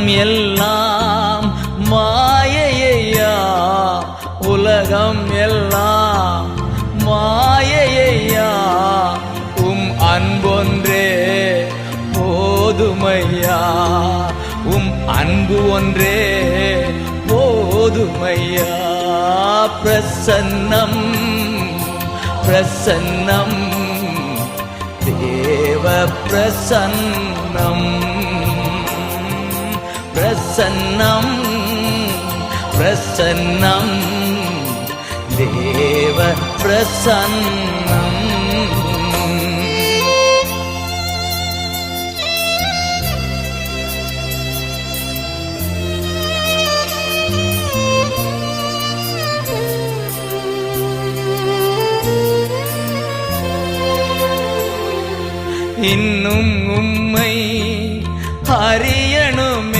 எல்லாம் மாயையா? உலகம் எல்லாம் மாயையா? உம் அன்பொன்றே போதுமையா? உம் அன்பு ஒன்றே போதுமையா? பிரசன்னம் பிரசன்னம் தேவ பிரசன்னம். பிரசன்னம் பிரசன்னம். தேவ பிரசன்னம். இன்னும் உம்மை அறி